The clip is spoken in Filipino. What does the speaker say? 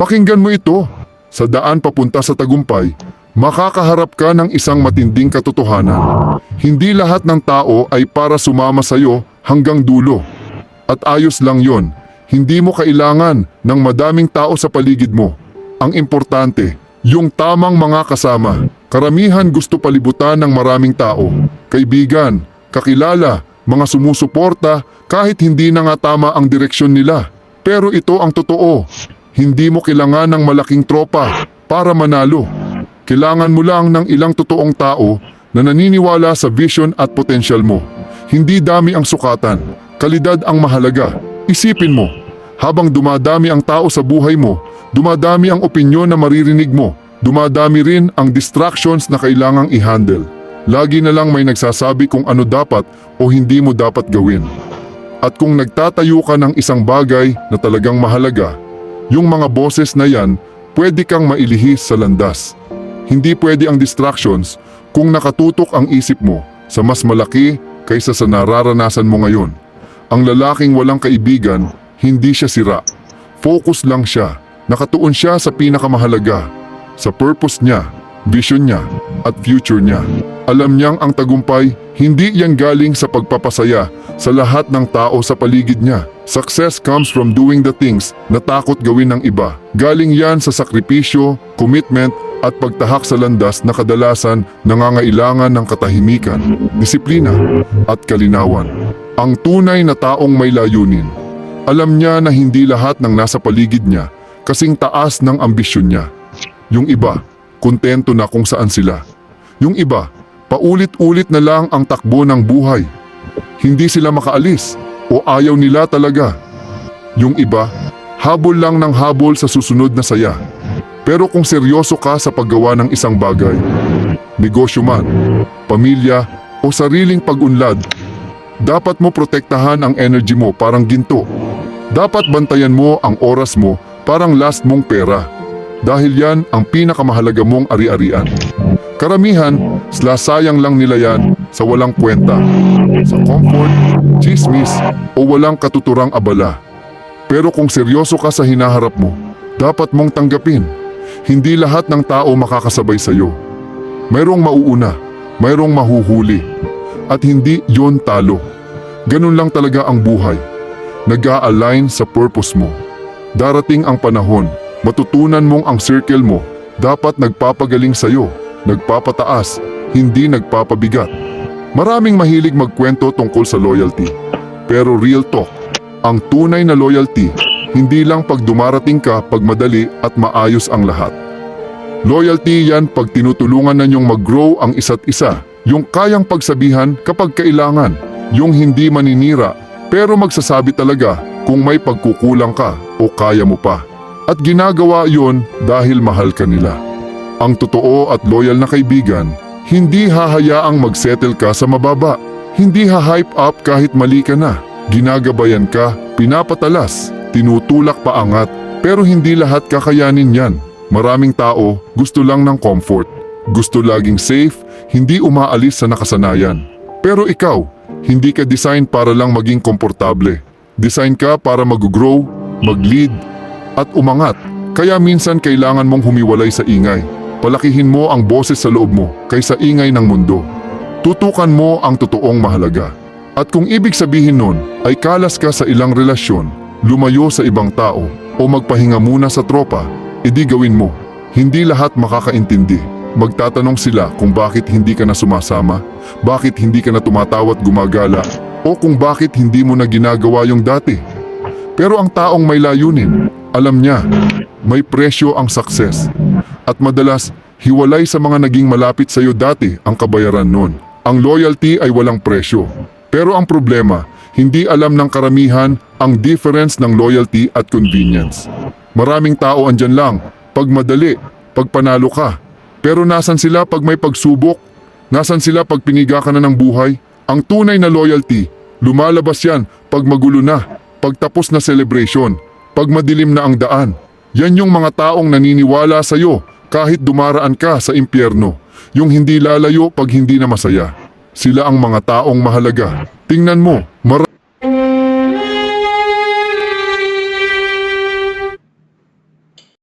Pakinggan mo ito. Sa daan papunta sa tagumpay, makakaharap ka ng isang matinding katotohanan. Hindi lahat ng tao ay para sumama sa'yo hanggang dulo. At ayos lang yon. Hindi mo kailangan ng madaming tao sa paligid mo. Ang importante, yung tamang mga kasama. Karamihan gusto palibutan ng maraming tao. Kaibigan, kakilala, mga sumusuporta kahit hindi na nga tama ang direksyon nila. Pero ito ang totoo. Hindi mo kailangan ng malaking tropa para manalo. Kailangan mo lang ng ilang totoong tao na naniniwala sa vision at potensyal mo. Hindi dami ang sukatan, kalidad ang mahalaga. Isipin mo, habang dumadami ang tao sa buhay mo, dumadami ang opinyon na maririnig mo, dumadami rin ang distractions na kailangang i-handle. Lagi na lang may nagsasabi kung ano dapat o hindi mo dapat gawin. At kung nagtatayo ka ng isang bagay na talagang mahalaga, yung mga boses na yan, pwede kang mailihis sa landas. Hindi pwede ang distractions kung nakatutok ang isip mo sa mas malaki kaysa sa nararanasan mo ngayon. Ang lalaking walang kaibigan, hindi siya sira. Focus lang siya. Nakatuon siya sa pinakamahalaga. Sa purpose niya, vision niya, at future niya. Alam niyang ang tagumpay, hindi yan galing sa pagpapasaya sa lahat ng tao sa paligid niya. Success comes from doing the things na takot gawin ng iba. Galing yan sa sakripisyo, commitment, at pagtahak sa landas na kadalasan nangangailangan ng katahimikan, disiplina, at kalinawan. Ang tunay na taong may layunin. Alam niya na hindi lahat ng nasa paligid niya kasing taas ng ambisyon niya. Yung iba, kontento na kung saan sila. Yung iba, paulit-ulit na lang ang takbo ng buhay. Hindi sila makaalis o ayaw nila talaga. Yung iba, habol lang ng habol sa susunod na saya. Pero kung seryoso ka sa paggawa ng isang bagay, negosyo man, pamilya o sariling pag-unlad, dapat mo protektahan ang energy mo parang ginto. Dapat bantayan mo ang oras mo parang last mong pera. Dahil yan ang pinakamahalaga mong ari-arian. Karamihan, slasayang lang nila yan sa walang kwenta. Sa comfort, chismis, o walang katuturang abala. Pero kung seryoso ka sa hinaharap mo, dapat mong tanggapin. Hindi lahat ng tao makakasabay sa'yo. Mayroong mauuna, mayroong mahuhuli. At hindi yon talo. Ganun lang talaga ang buhay. Nag-a-align sa purpose mo. Darating ang panahon, matutunan mong ang circle mo dapat nagpapagaling sa'yo, nagpapataas, hindi nagpapabigat. Maraming mahilig magkwento tungkol sa loyalty. Pero real talk, ang tunay na loyalty, hindi lang pag dumarating ka pag madali at maayos ang lahat. Loyalty yan pag tinutulungan na niyong mag-grow ang isa't isa, yung kayang pagsabihan kapag kailangan, yung hindi maninira pero magsasabi talaga kung may pagkukulang ka o kaya mo pa. At ginagawa yon dahil mahal ka nila. Ang totoo at loyal na kaibigan, hindi hahayaang magsettle ka sa mababa. Hindi ha-hype up kahit mali ka na. Ginagabayan ka, pinapatalas, tinutulak paangat, pero hindi lahat kakayanin yan. Maraming tao gusto lang ng comfort. Gusto laging safe, hindi umaalis sa nakasanayan. Pero ikaw, hindi ka design para lang maging komportable. Design ka para mag-grow, mag-lead, at umangat. Kaya minsan kailangan mong humiwalay sa ingay. Palakihin mo ang boses sa loob mo kaysa ingay ng mundo. Tutukan mo ang totoong mahalaga. At kung ibig sabihin nun ay kalas ka sa ilang relasyon, lumayo sa ibang tao, o magpahinga muna sa tropa, edi gawin mo. Hindi lahat makakaintindi. Magtatanong sila kung bakit hindi ka na sumasama, bakit hindi ka na tumatawa at gumagala, o kung bakit hindi mo na ginagawa yung dati. Pero ang taong may layunin, alam niya, may presyo ang success. At madalas, hiwalay sa mga naging malapit sa iyo dati ang kabayaran nun. Ang loyalty ay walang presyo. Pero ang problema, hindi alam ng karamihan ang difference ng loyalty at convenience. Maraming tao andyan lang, pag madali, pag panalo ka. Pero nasan sila pag may pagsubok? Nasan sila pag piniga ka na ng buhay? Ang tunay na loyalty, lumalabas yan pag magulo na, pag tapos na celebration, pag madilim na ang daan. Yan yung mga taong naniniwala sa iyo kahit dumaraan ka sa impyerno. Yung hindi lalayo pag hindi na masaya. Sila ang mga taong mahalaga. Tingnan mo,